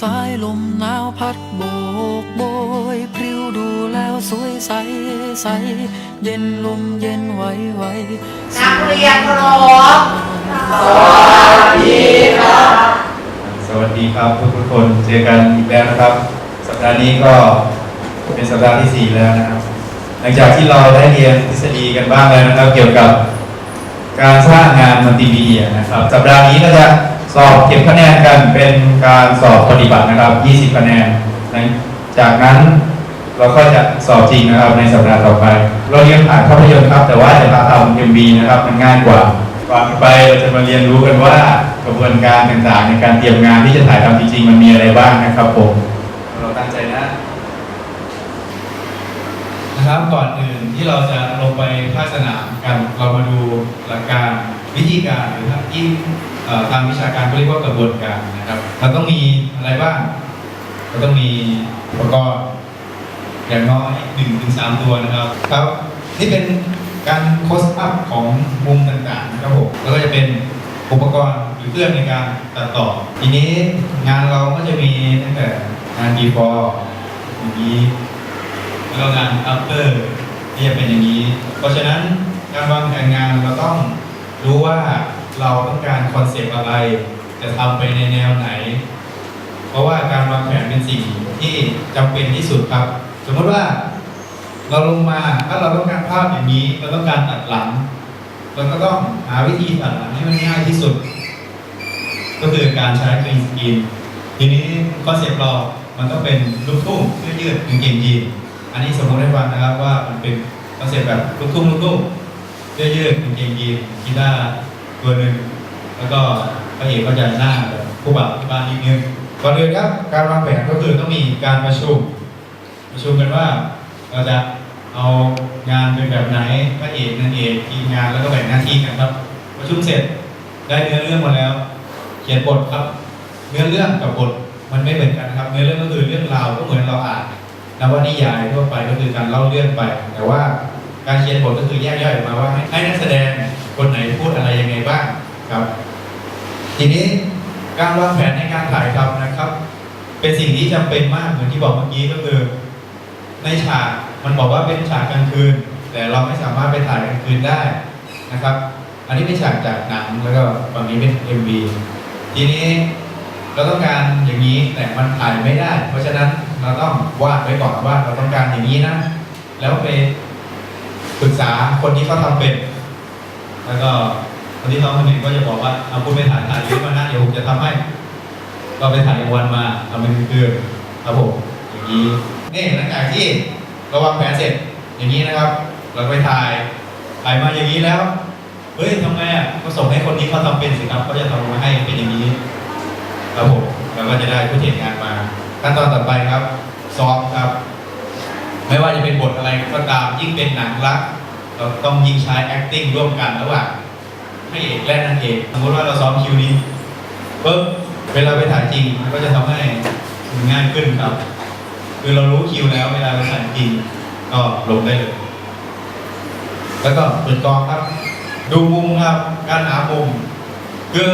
สายลมหนาวพัดโบกโบยพริ้วดูแล้วสวยใสใส เย็นลมเย็นไหวไหวนักเรียนเคารพสวัสดีครับทุกทุกคนเจอกันอีกแล้วนะครับ สัปดาห์นี้ก็เป็นสัปดาห์ที่ 4 แล้วนะครับ หลังจากที่เราได้เรียนทฤษฎีกันบ้างแล้วนะครับ เกี่ยวกับการสร้างงานมัลติมีเดียนะครับ สัปดาห์นี้ก็จะ สอบเก็บคะแนนกันเป็นการสอบปฏิบัตินะครับ 20 คะแนน จากนั้นเราก็จะสอบจริงนะครับในสัปดาห์ต่อไป เราเรียนผ่านภาพยนตร์ครับ แต่ว่าจะพาทำ MV นะครับมันง่ายกว่าก่อนไปเราจะมาเรียนรู้กันว่ากระบวนการต่างๆ ในการเตรียมงานที่จะถ่ายทำจริงๆ มันมีอะไรบ้างนะครับผมเราตั้งใจนะนะครับก่อนอื่นที่เราจะลงไปภาคสนามกัน เรามาดูหลักการ วิธีการหรือที่เอ่อทางวิชาการเขาเรียกว่ากระบวนการนะครับเราต้องมีอะไรบ้างเราต้องมีอุปกรณ์อย่างน้อยหนึ่งถึงสามตัวนะครับ ครับนี่เป็นการโคสอัพของมุมต่างๆนะครับผมแล้วก็จะเป็นอุปกรณ์หรือเครื่องในการตัดต่อ ทีนี้งานเราก็จะมีตั้งแต่งาน before อย่างนี้แล้วงาน after ที่จะเป็นอย่างนี้ เพราะฉะนั้นการวางแผนงานเราต้อง รู้ว่าเราต้องการคอนเซปต์อะไร จะทำไปในแนวไหน เพราะว่าการวางแผนเป็นสิ่งที่จำเป็นที่สุดครับ สมมติว่าเราลงมาถ้าเราต้องการภาพอย่างนี้ เราต้องการตัดหลัง เราก็ต้องหาวิธีตัดหลังให้มันง่ายที่สุด ก็คือการใช้กรีนสกรีนทีนี้คอนเซปต์เรามันต้องเป็นลูกทุ่งเสื้อยืดกางเกงยีนอันนี้สมมติให้ฟังนะครับว่ามันเป็นคอนเซปต์แบบลูกทุ่งลูกทุ่ง สื้อยืดกางเกงยีนกีตาร์ตัวหนึ่งแล้วก็พระเอกก็จะหน้าแบบผู้บ่าวที่บ้านนิดนึงก่อนอื่นครับการวางแผนก็คือต้องมีการประชุม ประชุมกันว่าเราจะเอางานเป็นแบบไหนพระเอกนางเอกทีมงานแล้วก็แบ่งหน้าที่กันครับ ประชุมเสร็จได้เนื้อเรื่องมาแล้ว เขียนบทครับ เนื้อเรื่องกับบทมันไม่เหมือนกันครับ เนื้อเรื่องก็คือเรื่องราวก็เหมือนเราอ่านนวนิยายทั่วไปก็คือการเล่าเรื่องไป แต่ว่า การเขียนบทก็คือแยกย่อยออกมาว่าให้นักแสดงคนไหนพูดอะไรยังไงบ้างครับ ทีนี้การวางแผนในการถ่ายทำนะครับ เป็นสิ่งที่จำเป็นมากเหมือนที่บอกเมื่อกี้ก็คือในฉากมันบอกว่าเป็นฉากกลางคืน แต่เราไม่สามารถไปถ่ายกลางคืนได้นะครับ อันนี้เป็นฉากจากหนังแล้วก็ฝั่งนี้เป็น MV ทีนี้เราต้องการอย่างนี้แต่มันถ่ายไม่ได้ เพราะฉะนั้นเราต้องวาดไว้ก่อนว่าเราต้องการอย่างนี้นะ แล้วไป ปรึกษาคนที่เขาทำเป็น แล้วก็คนที่เขาทำเป็นก็จะบอกว่าเอาคุณไปถ่ายถ่ายรูปมานะเดี๋ยวผมจะทำให้ ก็ไปถ่ายวันมาทำเป็นคืนครับผมอย่างนี้นี่หลังจากที่เราวางแผนเสร็จอย่างนี้นะครับ เราไปถ่ายถ่ายมาอย่างนี้แล้วเฮ้ยทำไงอะก็ส่งให้คนนี้เขาทำเป็นสิครับเขาจะทำมาให้เป็นอย่างนี้ครับผมเราก็จะได้ผู้เห็นงานมา ขั้นตอนต่อไปครับซ้อมครับ ไม่ว่าจะเป็นบทอะไรก็ตามยิ่งเป็นหนังรักเราต้องยิ่งใช้ acting ร่วมกันระหว่างพระเอกและนางเอกสมมติว่าเราซ้อมคิวนี้ปุ๊บเวลาไปถ่ายจริงมันก็จะทำให้ง่ายขึ้นครับ คือเรารู้คิวแล้วเวลาไปถ่ายจริง ก็ลงได้เลย แล้วก็เปิดกองครับ ดูมุมครับ การหามุมคือ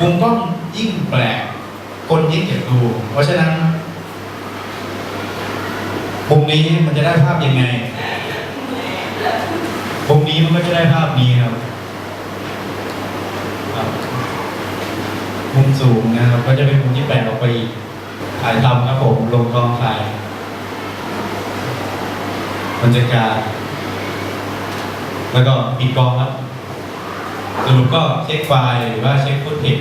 มุมกล้องยิ่งแปลกคนยิ่งอยากดู เพราะฉะนั้น มุมนี้มันจะได้ภาพยังไงมุมนี้มันก็จะได้ภาพนี้ครับ มุมสูงนะครับ ก็จะเป็นมุมที่แปลออกไปถ่ายทำครับผมลงกองถ่ายบรรยากาศแล้วก็ปิดกองครับสรุปก็เช็คไฟล์หรือว่าเช็คฟุตเทจ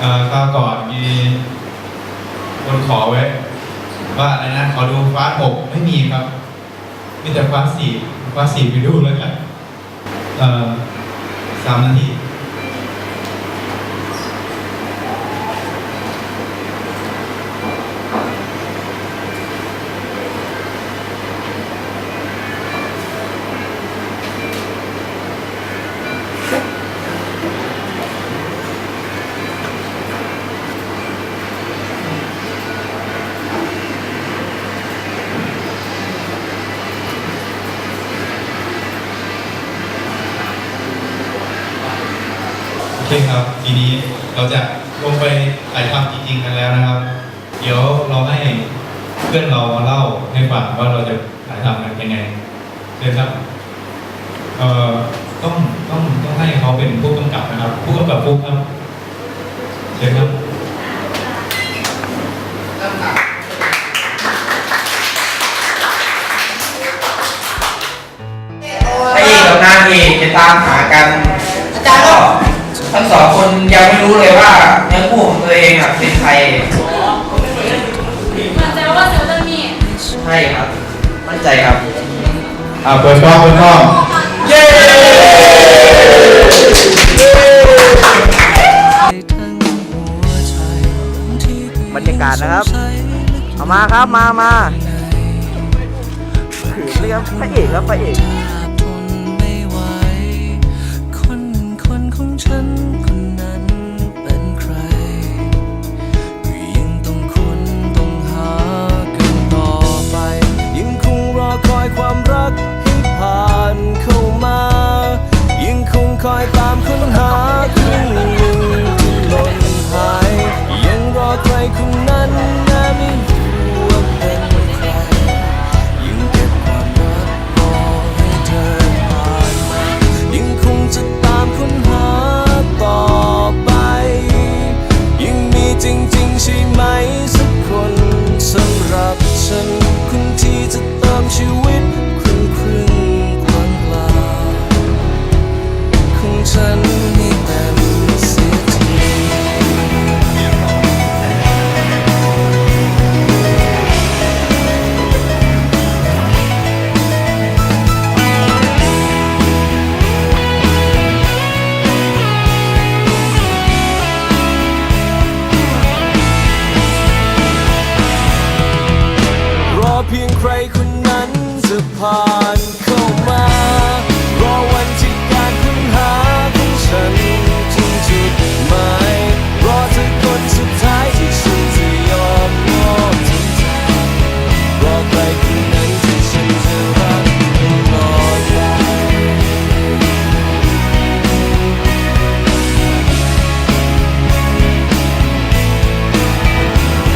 เอ่อคราวก่อนมี คนขอไว้ ว่าอะไรนะขอดูฟ้าหกไม่มีครับมีแต่ฟ้าสี่ฟ้าสสี่ไปดูแล้วกันเอ่อสามนาที โอเคครับ ทีนี้เราจะลงไปถ่ายทำจริงๆกันแล้วนะครับ เดี๋ยวเราให้เพื่อนเรามาเล่าให้ฟังว่าเราจะถ่ายทำกันยังไงเชิญครับเอ่อต้องต้องต้องให้เขาเป็นผู้กำกับนะครับ ผู้กำกับฟุกครับเชิญครับพระเอกกับนางเอกจะตามหากัน อาจารย์ก็ ทั้งสองคนยังไม่รู้เลยว่าเนื้อคู่ของตัวเองอะเป็นใครมันจะว่าเซลล์จะมีใช่ครับ มั่นใจครับ อ่าเปิดกล้องเปิดกล้องเย้บรรยากาศนะครับ เอามาครับมามาถือเรียกพระเอกแล้วพระเอกทนไม่ไหวคนคนของฉันคนนั้น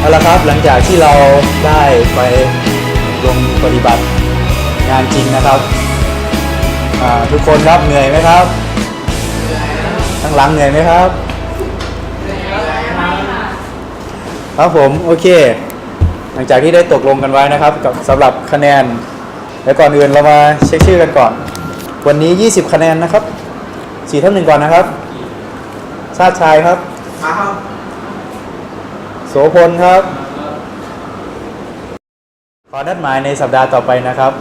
เอาละครับหลังจากที่เราได้ไปลงปฏิบัติงานจริงนะครับทุกคนครับเหนื่อยไหมครับทั้งหลังเหนื่อยไหมครับครับผมโอเค หลังจากที่ได้ตกลงกันไว้นะครับกับสำหรับคะแนน และก่อนอื่นเรามาเช็คชื่อกันก่อน วันนี้ 20 คะแนนนะครับสี่ท่านหนึ่งก่อนนะครับ ชาติชายครับมาครับ โสพลครับ ขอนัดหมายในสัปดาห์ต่อไปนะครับ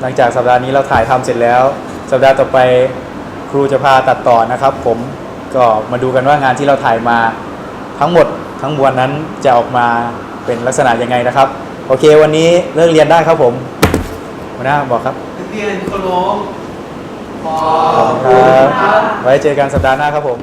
หลังจากสัปดาห์นี้เราถ่ายทำเสร็จแล้ว สัปดาห์ต่อไปครูจะพาตัดต่อนะครับ ผมก็มาดูกันว่างานที่เราถ่ายมาทั้งหมดทั้งมวลนั้นจะออกมาเป็นลักษณะยังไงนะครับ โอเค วันนี้เลิกเรียนได้ครับผมหัวหน้าบอกครับนักเรียนเคารพขอขอบคุณครับ ไว้เจอกันสัปดาห์หน้าครับผม